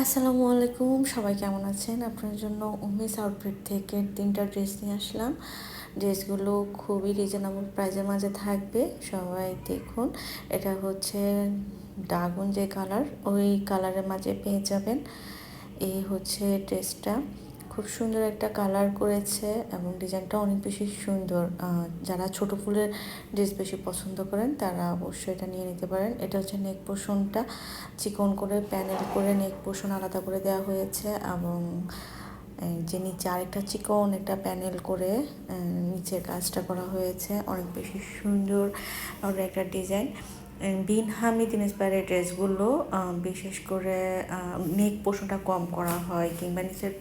আসসালামু আলাইকুম, সবাই কেমন আছেন? আপনার জন্য উমেশ আউটফিট থেকে তিনটা ড্রেস নিয়ে আসলাম। ড্রেসগুলো খুবই রিজনেবল প্রাইজের মাঝে থাকবে। সবাই দেখুন, এটা হচ্ছে ডাগুন যে কালার ওই কালারের মাঝে পেয়ে যাবেন। এই হচ্ছে ড্রেসটা খুব সুন্দর একটা কালার করেছে এবং ডিজাইনটা অনেক বেশি সুন্দর। যারা ছোট ফুলের ড্রেস বেশি পছন্দ করেন, তারা অবশ্যই এটা নিয়ে নিতে পারেন। এটা হচ্ছে নেক পোষণটা চিকন করে প্যানেল করে নেক পোষণ আলাদা করে দেওয়া হয়েছে এবং যে নিচে আরেকটা চিকন একটা প্যানেল করে নিচের কাজটা করা হয়েছে। অনেক বেশি সুন্দর একটা ডিজাইন বিন হামিদ ইন্সপায়ারের ড্রেসগুলো বিশেষ করে নেক পোষণটা কম করা হয় কিংবা নিচের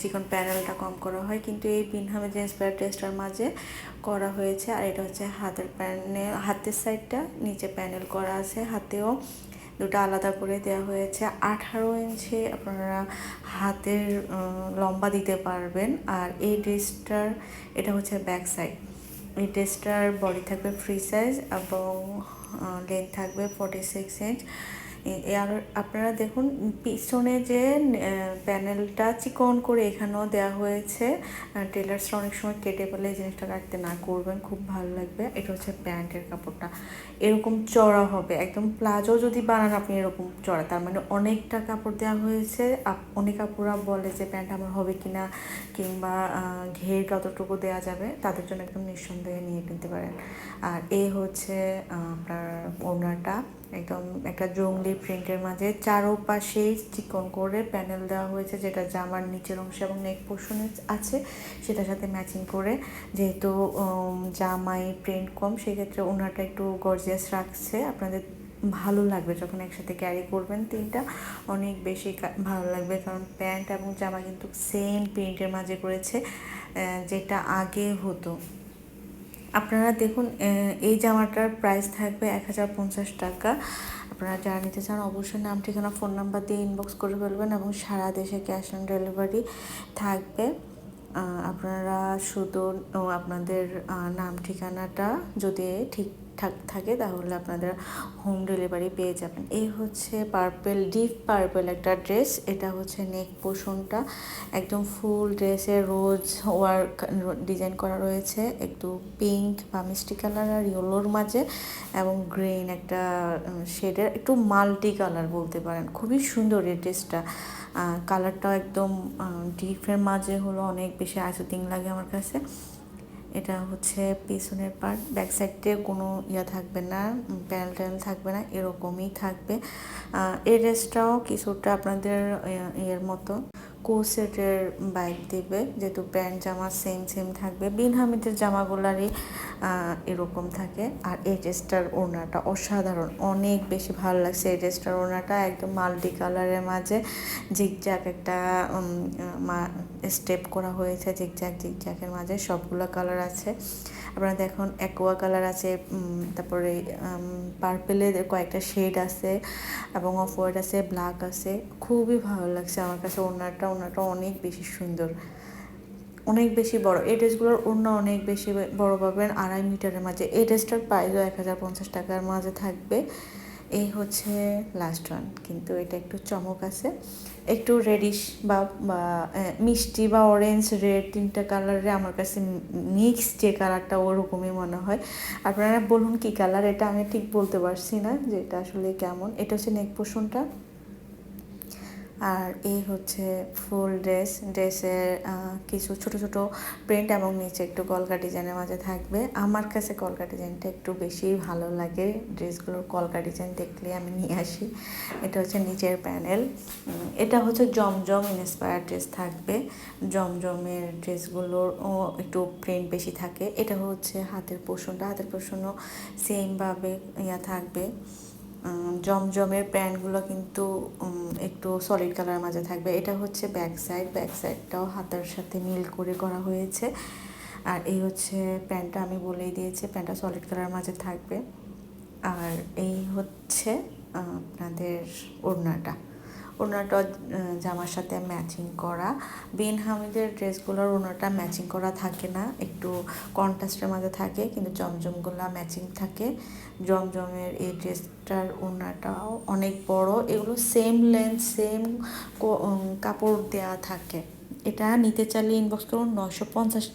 চিকন প্যানেলটা কম করা হয়। কিন্তু এই বিন হামিদ ইন্সপায়ার ড্রেসটার মাঝে করা হয়েছে, আর এটা হচ্ছে হাতের প্যানেল হাতের সাইডটা নিচে প্যানেল করা আছে। হাতেও দুটো আলাদা করে দেওয়া হয়েছে। আঠারো ইঞ্চি আপনারা হাতের লম্বা দিতে পারবেন। আর এই ড্রেসটার এটা হচ্ছে ব্যাক সাইড এই ড্রেসটার বডি থাকবে ফ্রি সাইজ এবং লেন্থ থাকবে ফর্টি সিক্স ইঞ্চ আর আপনারা দেখুন, পিছনে যে প্যানেলটা চিকন করে এখানেও দেওয়া হয়েছে টেলার্সরা অনেক সময় কেটে পেলে এই জিনিসটা রাখতে না করবেন, খুব ভালো লাগবে। এটা হচ্ছে প্যান্টের কাপড়টা। এরকম চড়া হবে, একদম প্লাজো যদি বানান আপনি এরকম চড়া, তার মানে অনেকটা কাপড় দেওয়া হয়েছে। অনেক কাপড়রা বলে যে প্যান্ট আমার হবে কি না কিংবা ঘের কতটুকু দেওয়া যাবে, তাদের জন্য একদম নিঃসন্দেহে নিয়ে নিতে পারেন। আর এ হচ্ছে আপনার ওনাটা একদম একটা জঙ্গলি প্রিন্টের মাঝে। চারোপাশেই চিকন করে প্যানেল দেওয়া হয়েছে, যেটা জামার নিচের অংশ এবং নেক পোর্শনে আছে, সেটার সাথে ম্যাচিং করে। যেহেতু জামাই প্রিন্ট কম, সেক্ষেত্রে ওনাটা একটু গর্জিয়াস রাখছে। আপনাদের ভালো লাগবে যখন একসাথে ক্যারি করবেন তিনটা। অনেক বেশি ভালো লাগবে কারণ প্যান্ট এবং জামা কিন্তু সেম প্রিন্টের মাঝে করেছে যেটা আগে হতো। আপনারা দেখুন এই জামাটার প্রাইস থাকবে এক হাজার পঞ্চাশ টাকা। আপনারা যারা নিতে চান অবশ্যই নাম, ঠিকানা ফোন নাম্বার দিয়ে ইনবক্স করে ফেলবেন এবং সারা দেশে ক্যাশ অন ডেলিভারি থাকবে। আপনারা শুধু আপনাদের নাম, ঠিকানাটা যদি ঠিক থাকে তাহলে আপনারা হোম ডেলিভারি পেয়ে যাবেন। এই হচ্ছে পার্পেল ডিপ পার্পেল একটা ড্রেস এটা হচ্ছে নেক পোষণটা একদম ফুল ড্রেসে রোজ ওয়ার্ক ডিজাইন করা রয়েছে, একটু পিঙ্ক বা মিষ্টি কালার আর ইয়েলোর মাঝে এবং গ্রিন একটা শেডের একটু মাল্টি কালার বলতে পারেন। খুবই সুন্দর এই ড্রেসটা কালারটাও একদম ডিপের মাঝে হলো, অনেক বেশি আইসুতিং লাগে আমার কাছে। এটা হচ্ছে পিছনের পার্ট ব্যাক সাইডে কোনো ইয়া থাকবে না প্যানেল ট্যানেল থাকবে না, এরকমই থাকবে। এই ড্রেসটাও কিছুটা আপনাদের ইয়ের মতো। কোসেটের বাইক দিবে, যেহেতু প্যান্ট, জামা সেম সেম থাকবে। বিন হামিদের জামাগুলারই এরকম থাকে। আর এই ড্রেসটার ওড়নাটা অসাধারণ। অনেক বেশি ভালো লাগছে এই ড্রেসটার ওড়নাটা। একদম মাল্টি কালারের মাঝে জিগজ্যাক একটা স্টেপ করা হয়েছে জিগজ্যাক জিগজ্যাকের মাঝে। সবগুলো কালার আছে। আপনারা দেখুন অ্যাকোয়া কালার আছে তারপরে পার্পেলের কয়েকটা শেড আছে, এবং অফ হোয়াইট আছে ব্ল্যাক আছে। খুবই ভালো লাগছে আমার কাছে ওনারটা ওনারটা অনেক বেশি সুন্দর। অনেক বেশি বড়। এই ড্রেসগুলোর অন্য অনেক বেশি বড় পাবেন, আড়াই মিটারের মাঝে। এই ড্রেসটার প্রাইসও এক হাজার পঞ্চাশ টাকার মাঝে থাকবে। এই হচ্ছে লাস্ট ওয়ান কিন্তু এটা একটু চমক আছে। একটু রেডিশ বা মিষ্টি বা অরেঞ্জ রেড তিনটা কালারে আমার কাছে মিক্স যে কালারটা ওরকমই মনে হয়। আপনারা বলুন কী কালার এটা আমি ঠিক বলতে পারছি না যে এটা আসলে কেমন। এটা হচ্ছে নেক পোষণটা আর এই হচ্ছে ফুল ড্রেস। ড্রেসের কিছু ছোট ছোট প্রিন্ট এবং নিচে একটু কলকা ডিজাইনের মাঝে থাকবে। আমার কাছে কলকা ডিজাইনটা একটু বেশি ভালো লাগে। ড্রেসগুলোর কলকা ডিজাইন দেখলে আমি নিয়ে আসি। এটা হচ্ছে নিচের প্যানেল। এটা হচ্ছে জমজম ইন্সপায়ার ড্রেস থাকবে। জমজমের ড্রেসগুলোর একটু প্রিন্ট বেশি থাকে। এটা হচ্ছে হাতের পোষণটা। হাতের পোষণও সেমভাবে ইয়া থাকবে। জমজমের প্যান্টগুলো কিন্তু একটু সলিড কালারের মাঝে থাকবে। এটা হচ্ছে ব্যাক সাইড ব্যাক সাইডটাও হাতার সাথে মিল করে করা হয়েছে। আর এই হচ্ছে প্যান্টটা আমি বলেই দিয়েছি, প্যান্টটা সলিড কালারের মাঝে থাকবে। আর এই হচ্ছে আপনাদের ওড়নাটা। ওনাটা জামার সাথে ম্যাচিং করা। বিন হামিদের ড্রেসগুলোর ওনাটা ম্যাচিং করা থাকে না, একটু কন্ট্রাস্টের মাঝে থাকে, কিন্তু জমজমগুলো ম্যাচিং থাকে। জমজমের এই ড্রেসটার ওনাটাও অনেক বড়, এগুলো সেম লেন্থ সেম কাপড় দেওয়া থাকে। এটা নিতে চাইলে ইনবক্স করুন নশো পঞ্চাশ